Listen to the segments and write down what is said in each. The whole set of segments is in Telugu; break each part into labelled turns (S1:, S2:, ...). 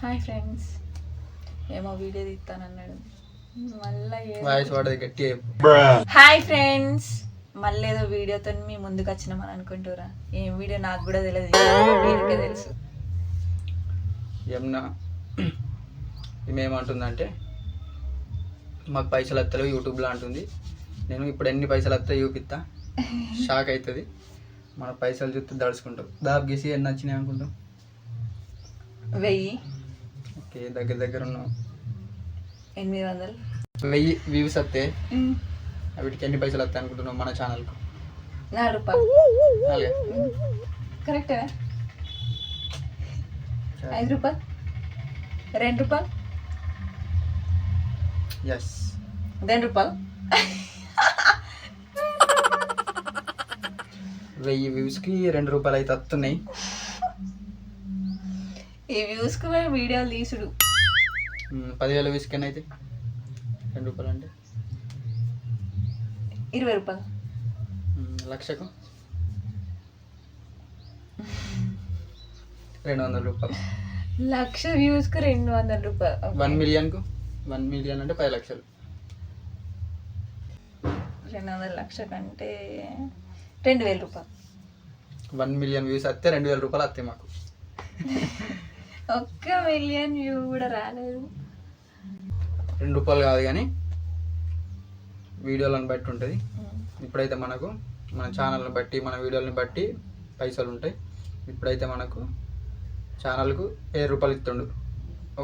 S1: Hi friends. ఏమో వీడియో తీస్తానన్నాడు. మళ్ళీ హాయ్ ఫ్రెండ్స్. మళ్ళీ ఏదో వీడియోతో మీ ముందుకు వచ్చినామని అనుకుంటారా ఏం వీడియో నాకు కూడా తెలియదు వీడికే తెలుసు.
S2: యమున ఈమె ఏమంటుందంటే మాకు పైసలు వస్తలేవు యూట్యూబ్లో అంటుంది. నేను ఇప్పుడు ఎన్ని పైసలు వస్తాయి చూపిస్తా. షాక్ అవుతుంది. మన పైసలు చూస్తే దడుచుకుంటాం. దాబ్ గీసి ఎన్ని వచ్చినాయి అనుకుంటాం?
S1: వెయ్యి.
S2: దగ్గర దగ్గర ఉన్నాం.
S1: ఎనిమిది వందలు.
S2: వెయ్యి వ్యూస్ వస్తే వీటికి ఎన్ని పైసలు వస్తాయి అనుకుంటున్నాం మన ఛానల్కు
S1: నాలుగు రూపాయలు కరెక్టా ఐదు రూపాయలు? రెండు రూపాయలు?
S2: ఎస్
S1: రెండు రూపాయలు?
S2: వెయ్యి వ్యూస్కి రెండు రూపాయలు అయితే వస్తున్నాయి.
S1: మేము వీడియోలు తీసుడు.
S2: పదివేల వ్యూస్ కన్నా అయితే రెండు రూపాయలు అంటే?
S1: ఇరవై రూపాయలు.
S2: లక్షకు? రెండు వందల రూపాయలు.
S1: లక్ష వ్యూస్కి రెండు వందల రూపాయలు.
S2: వన్ మిలియన్కు? వన్ మిలియన్ అంటే పది లక్షలు.
S1: రెండు వందల లక్ష కంటే రెండు వేల రూపాయలు.
S2: వన్ మిలియన్ వ్యూస్ వస్తే రెండు వేల రూపాయలు వస్తాయి మాకు.
S1: ఒక్క మిలియన్ వ్యూ కూడా రాలేదు.
S2: రెండు రూపాయలు కాదు కానీ వీడియోలను బట్టి ఉంటుంది. ఇప్పుడైతే మనకు మన ఛానల్ని బట్టి మన వీడియోలని బట్టి పైసలు ఉంటాయి. ఇప్పుడైతే మనకు ఛానల్కు ఏడు రూపాయలు ఇస్తుండు.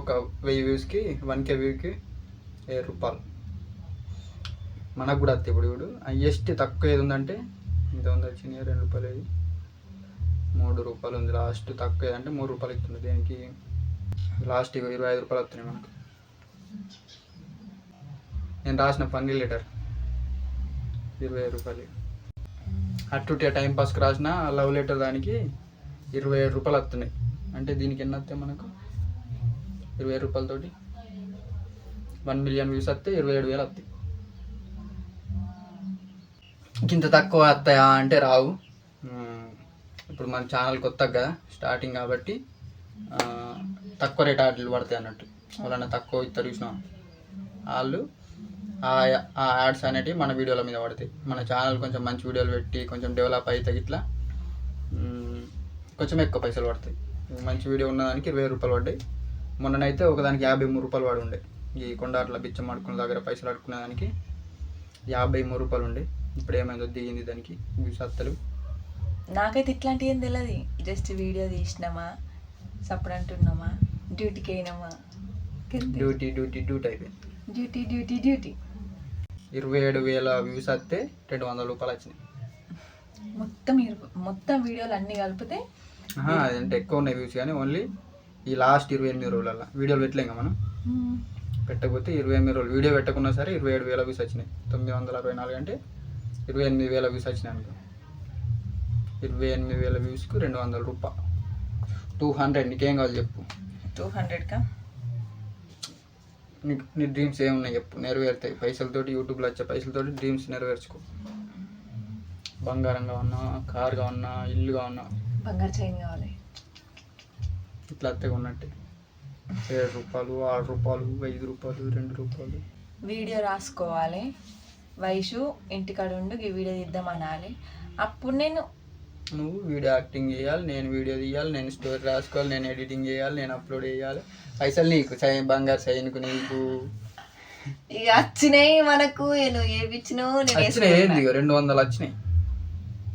S2: ఒక వెయ్యి వ్యూస్కి వన్ కే వ్యూకి ఏ రూపాయలు. మనకు కూడా అత్తే ఇప్పుడు ఇప్పుడు హైయెస్ట్ తక్కువ ఏది ఉందంటే ఇంత ఉంది వచ్చినాయి రెండు రూపాయలు మూడు రూపాయలు ఉంది. లాస్ట్ తక్కువ అంటే మూడు రూపాయలు ఇస్తుంది. దీనికి లాస్ట్ ఇరవై ఐదు రూపాయలు వస్తున్నాయి మనకు. నేను రాసిన పన్నీర్ లెటర్. ఇరవై ఐదు రూపాయలు అటు టైం పాస్కి రాసిన లవ్ లెటర్ దానికి ఇరవై ఏడు రూపాయలు వస్తున్నాయి అంటే దీనికి ఎన్ని వస్తాయి మనకు? ఇరవై ఏడు రూపాయలతోటి వన్ మిలియన్ వ్యూస్ వస్తే ఇరవై ఏడు వేలు వస్తాయి ఇంత తక్కువ వస్తాయా అంటే రావు. ఇప్పుడు మన ఛానల్ కొత్తగా కదా స్టార్టింగ్ కాబట్టి తక్కువ రేట్ ఆటలు పడతాయి అన్నట్టు. వాళ్ళని తక్కువ ఇస్తారు చూసిన. వాళ్ళు ఆ యాడ్స్ అనేటివి మన వీడియోల మీద పడతాయి. మన ఛానల్ కొంచెం మంచి వీడియోలు పెట్టి కొంచెం డెవలప్ అయితే ఇట్లా కొంచెం ఎక్కువ పైసలు పడతాయి. మంచి వీడియో ఉన్నదానికి ఇరవై రూపాయలు పడ్డాయి. మొన్ననైతే ఒకదానికి యాభై మూడు రూపాయలు పడి ఉండే. ఈ కొండార్ల బిచ్చం అడుకున్న దగ్గర పైసలు అడుకునే దానికి యాభై మూడు రూపాయలు ఉండే. ఇప్పుడు ఏమైందో దిగింది దానికి. సత్తలు
S1: నాకైతే ఇట్లాంటివి ఏం తెలియదు జస్ట్ వీడియో తీసినామా సప్పుడు అంటున్నామా డ్యూటీకి అయినామా.
S2: డ్యూటీ డ్యూటీ డ్యూటీ అయిపోయింది.
S1: Duty duty duty.
S2: ఇరవై ఏడు వేల వ్యూస్ వస్తే రెండు వందల రూపాయలు వచ్చినాయి.
S1: మొత్తం మొత్తం వీడియోలు అన్నీ కలిపితే
S2: అదంటే ఎక్కువ ఉన్నాయి వ్యూస్ కానీ ఓన్లీ ఈ లాస్ట్ ఇరవై ఎనిమిది రోజులలో వీడియోలు పెట్టలేం కదా మనం? పెట్టకపోతే ఇరవై ఎనిమిది రోజులు. వీడియో పెట్టకున్నా సరే ఇరవై ఏడు వేల వ్యూస్ వచ్చినాయి. తొమ్మిది వందల అరవై నాలుగు అంటే ఇరవై ఎనిమిది వేల వ్యూస్ వచ్చినాయి అనుకో. ఇరవై ఎనిమిది వేల వ్యూస్కు రెండు వందల రూపాయలు టూ హండ్రెడ్ నీకేం కావాలి చెప్పు.
S1: టూ హండ్రెడ్కా
S2: నీకు నీ డ్రీమ్స్ ఏమున్నాయి చెప్పు. నెరవేరుతాయి. పైసలతోటి యూట్యూబ్లో వచ్చే పైసలతోటి డ్రీమ్స్ నెరవేర్చుకో. బంగారం కావన్నా కార్ కావన్నా ఇల్లు కావన్నా
S1: బంగారు చైన్ కావాలి.
S2: ఇట్లా అత్తగా ఉన్నట్టే. ఏడు రూపాయలు ఆరు రూపాయలు ఐదు రూపాయలు రెండు రూపాయలు.
S1: వీడియో రాసుకోవాలి. వయసు ఇంటికాడ ఉండి ఈ వీడియో తీద్దాం అనాలి. అప్పుడు నేను
S2: నువ్వు వీడియో యాక్టింగ్ చేయాలి నేను వీడియో తీయాలి నేను స్టోరీ రాసుకోవాలి నేను ఎడిటింగ్ చేయాలి నేను అప్లోడ్ చేయాలి. పైసలు నీకు సై బంగారు సైన్కు నీకు.
S1: ఇక వచ్చినాయి మనకు నువ్వు ఏపిచ్చినావు నేను
S2: వచ్చినాయి రెండు వందలు వచ్చినాయి.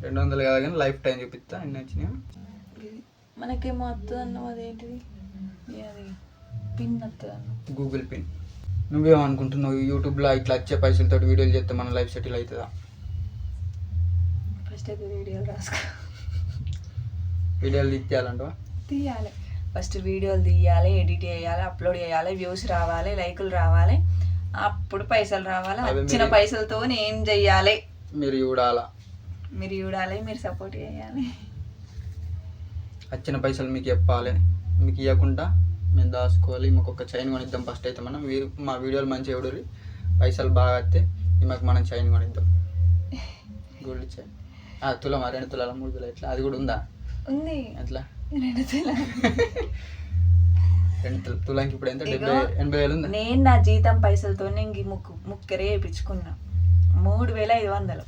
S2: రెండు వందలు కాదు కానీ లైఫ్ టైం చూపిస్తా ఎన్ని వచ్చినాయి.
S1: మనకేమో వస్తుంది అన్నావు అదేంటిది ఇది అది పిన్ వస్తుంది
S2: గూగుల్ పిన్ నువ్వేమనుకుంటున్నావు? యూట్యూబ్లో ఇట్లా వచ్చే పైసలతో వీడియోలు చేస్తే మన లైఫ్ సెటిల్ అవుతుందా?
S1: ఫస్ట్ అయితే వీడియోలు రాసుకో
S2: వీడియోలు తీయాలంటవా?
S1: తీయాలి. ఫస్ట్ వీడియోలు తీయాలి ఎడిట్ చేయాలి అప్లోడ్ చేయాలి వ్యూస్ రావాలి లైకులు రావాలి. అప్పుడు పైసలు రావాలి. వచ్చిన
S2: మీరు-
S1: పైసలతో నేను చెయ్యాలి?
S2: మీరు చూడాలా?
S1: మీరు చూడాలి మీరు సపోర్ట్ చేయాలి.
S2: వచ్చిన పైసలు మీకు చెప్పాలి. మీకు ఇవ్వకుండా మేము దాచుకోవాలి. మాకు ఒక చైన్ కొనిద్దాం ఫస్ట్ అయితే మనం. వీరు మా వీడియోలు మంచిగా చూడరు పైసలు బాగా వస్తే మాకు మనం చైన్ కొనిద్దాం. Gold chain. ఆ, తులం ఆ రెండు తులాల మూడు తులాలు ఎట్లా అది కూడా ఉందా?
S1: ఉంది.
S2: ఎట్లా?
S1: రెండు తులాలు.
S2: రెండు తులాంకి ఇప్పుడు ఎంత? డెబ్బై ఎనభై వేలు ఉందా?
S1: నేను నా జీతం పైసలతో ఇంక ముక్కు ముక్కరే వేయించుకున్నా మూడు వేల ఐదు వందలు.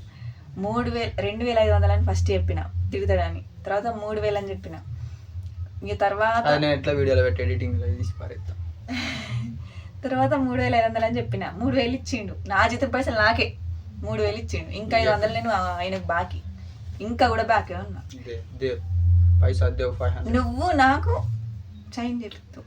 S1: మూడు వేల రెండు వేల ఐదు వందలు అని ఫస్ట్ చెప్పిన తిడతాడని. తర్వాత మూడు వేలు అని చెప్పిన. ఇక తర్వాత
S2: నేను ఎట్లా వీడియోలో పెట్టి? ఎడిటింగ్ తీసి పారేస్తా
S1: తర్వాత మూడు వేల ఐదు వందలు అని చెప్పిన. మూడు వేలు ఇచ్చిండు. నా జీతం పైసలు నాకే. మూడు వేలు ఇచ్చిండు. ఇంకా ఐదు వందలు నేను ఆయనకు బాకీ. ఇంకా కూడా ఉన్నా.
S2: దేవ్ పైసా దేవ్ ఫైవ్ హండ్రెడ్
S1: నువ్వు నాకు చైన్ చెప్తూ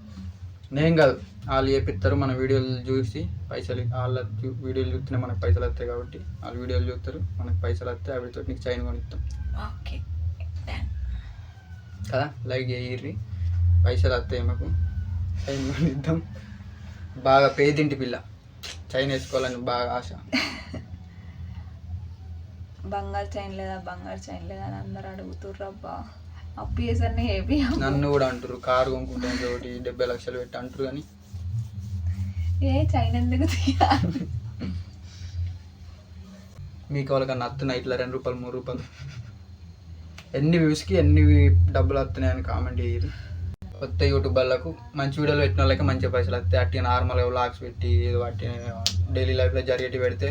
S2: నేను కాదు వాళ్ళు చేపిస్తారు మన వీడియోలు చూసి పైసలు వాళ్ళ వీడియోలు చూస్తేనే మనకు పైసలు వస్తాయి కాబట్టి వాళ్ళు వీడియోలు చూస్తారు మనకు పైసలు వస్తాయి అవితో నీకు చైన్ కొనిస్తాం
S1: ఓకే
S2: కదా లైక్ చేయర్రి పైసలు వస్తాయి మాకు చైన్ కొనిద్దాం బాగా పేదింటి పిల్ల. చైన్ వేసుకోవాలని బాగా ఆశ.
S1: బంగారు చైన్ లేదా బంగారు చైన్ లేదా అని అందరు అడుగుతుర్రు అబ్బా. అప్పు చేసరిని హేపీ
S2: నన్ను కూడా అంటారు కారు కొనుక్కుంటాం ఒకటి డెబ్బై లక్షలు పెట్టి అంటారు కానీ.
S1: ఏ చైన్ ఎందుకు తీయాలి?
S2: మీకు వాళ్ళకన్నా వస్తున్నాయి ఇట్లా రెండు రూపాయలు మూడు రూపాయలు? ఎన్ని వ్యూస్కి ఎన్ని డబ్బులు వస్తున్నాయని కామెంట్ చేయరు. కొత్త యూట్యూబర్లకు మంచి వీడియోలు పెట్టిన వాళ్ళకి మంచి పైసలు వస్తాయి అట్టి నార్మల్గా వ్లాగ్స్ పెట్టి ఏదో వాటి డైలీ లైఫ్లో జరిగేటి పెడితే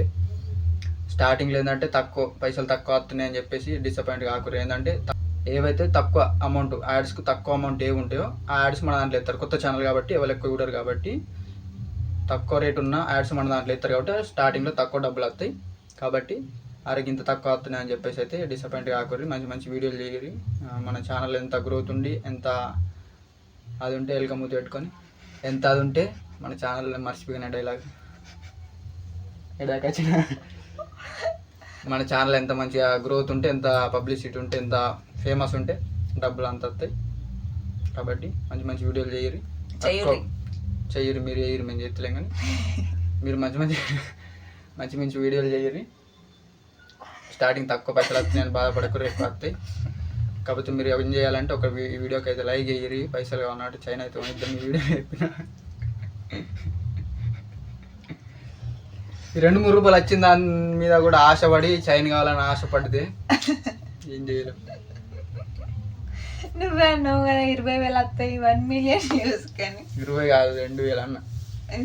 S2: స్టార్టింగ్లో ఏంటంటే తక్కువ పైసలు తక్కువ వస్తున్నాయి అని చెప్పేసి డిసప్పాయింట్ కాకుండా ఏంటంటే త- ఏవైతే తక్కువ అమౌంట్ యాడ్స్కి తక్కువ అమౌంట్ ఏవి ఉంటాయో ఆ యాడ్స్ మన దాంట్లో ఎత్తారు. కొత్త ఛానల్ కాబట్టి ఎవరు ఎక్కువ చూడరు కాబట్టి తక్కువ రేట్ ఉన్న యాడ్స్ మన దాంట్లో ఎత్తారు కాబట్టి స్టార్టింగ్లో తక్కువ డబ్బులు వస్తాయి. కాబట్టి అరకి ఇంత తక్కువ వస్తున్నాయి అని చెప్పేసి అయితే డిసప్పాయింట్ కాకూడదు మంచి మంచి వీడియోలు చేయరు మన ఛానల్ ఎంత గ్రోత్ ఉండి ఎంత అది ఉంటే ఎలుక ముద్దు పెట్టుకొని ఎంత అది ఉంటే మన ఛానల్ మర్చిపోయిన డైలాగ్ ఎడాక వచ్చిన మన ఛానల్ ఎంత మంచిగా గ్రోత్ ఉంటే ఎంత పబ్లిసిటీ ఉంటే ఎంత ఫేమస్ ఉంటే డబ్బులు అంత వస్తాయి. కాబట్టి మంచి మంచి వీడియోలు చేయరు.
S1: చెయ్యురి.
S2: చెయ్యరు మీరు చేయరు మేము చేస్తలేం కానీ. మీరు మంచి మంచి మంచి మంచి వీడియోలు చేయరు. స్టార్టింగ్ తక్కువ పైసలు వస్తున్నాయని బాధపడకూరు ఎక్కువ వస్తాయి. కాకపోతే మీరు ఏం చేయాలంటే ఒక వీడియోకి అయితే లైక్ చేయరు. పైసలు కావాలంటే చైనా అయితే ఇద్దరు మీ వీడియో చెప్పిన. రెండు మూడు రూపాయలు వచ్చిన దాని మీద కూడా ఆశపడి చైన్ కావాలని ఆశపడితే ఏం చేయలేం.
S1: నువ్వే అన్నావు కదా ఇరవై వేలు వస్తాయి వన్ మిలియన్ వ్యూస్ కానీ.
S2: ఇరవై కాదు రెండు వేలు అన్న.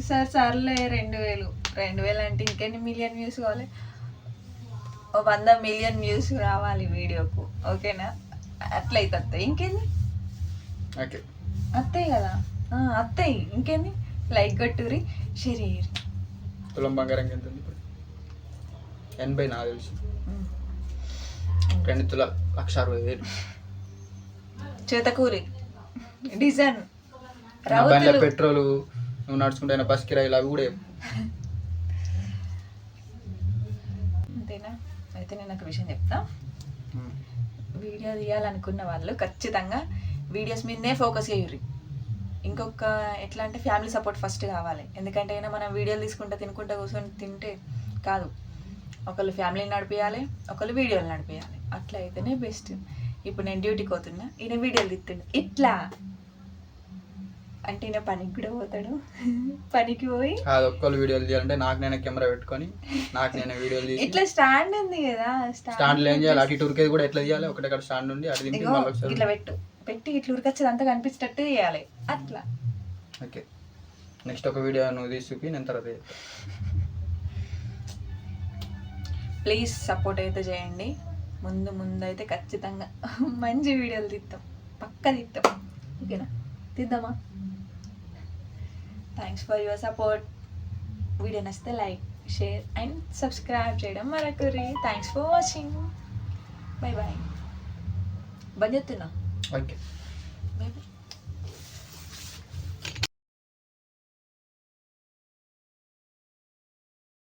S1: సార్ సర్లే రెండు వేలు. రెండు వేలు అంటే ఇంకెన్ని మిలియన్ వ్యూస్ కావాలి? ఓ వంద మిలియన్ వ్యూస్ రావాలి వీడియోకు. ఓకేనా? అట్లయితే వస్తాయి. ఇంకేంది?
S2: ఓకే.
S1: అత్తయ్య కదా? అత్తయ్య ఇంకేంది? లైక్ కొట్టురి షేర్ చేయరు
S2: తులం బంగారం ఎంత ఉంది ఇప్పుడు? ఎనభై నాకు తెలిసి. రెండు తుల లక్ష అరవై వేలు.
S1: చేతకూరి. డిజైన్.
S2: నా బండిలో పెట్రోల్ నువ్వు నడుచుకుంటే బస్ కిరాయిలు అవి కూడా.
S1: అంతేనా? అయితే నేను ఒక విషయం చెప్తా. వీడియో తీయాలనుకున్న వాళ్ళు ఖచ్చితంగా వీడియోస్ మీదనే ఫోకస్ చేయరు ఇంకొక ఎట్లా అంటే ఫ్యామిలీ సపోర్ట్ ఫస్ట్ కావాలి. ఎందుకంటే అయినా మనం వీడియోలు తీసుకుంటా తినుకుంటా కూర్చొని తింటే కాదు. ఒకళ్ళు ఫ్యామిలీని నడిపించాలి ఒకళ్ళు వీడియోలు నడిపించాలి అట్లా అయితేనే బెస్ట్ ఇప్పుడు నేను డ్యూటీకి పోతున్నా ఈయన వీడియోలు తీస్తుండు. ఇట్లా. అంటే ఈయన పనికి కూడా పోతాడు. పనికి పోయి.
S2: ఒక్కళ్ళు వీడియోలు తీయాలంటే నాకు నేను కెమెరా పెట్టుకొని నాకు నేను వీడియోలు తీసి.
S1: ఇట్లా స్టాండ్ ఉంది కదా
S2: స్టాండ్లో ఏం చేయాలి? అటు ఇటు ఉరికేది కూడా ఎట్లా తీయాలి? ఒకటి స్టాండ్ ఉండి అటు
S1: ఇట్లా పెట్టు. పెట్టి ఇట్లా ఉరికొచ్చేది అంతా కనిపించేటట్టు చేయాలి. అట్లా.
S2: ఓకే. నెక్స్ట్ ఒక వీడియో నువ్వు తీసి చూపి నేను తర్వాత.
S1: ప్లీజ్ సపోర్ట్ అయితే చేయండి. ముందు ముందు అయితే ఖచ్చితంగా మంచి వీడియోలు తీద్దాం. పక్క తీద్దాం. ఓకేనా? తీద్దామా? Thanks for your support video నచ్చితే లైక్ షేర్ అండ్ సబ్స్క్రైబ్ చేయడం మరొకరి thanks for watching bye bye బంద్ చేస్తున్నా?
S2: Okay
S1: bye bye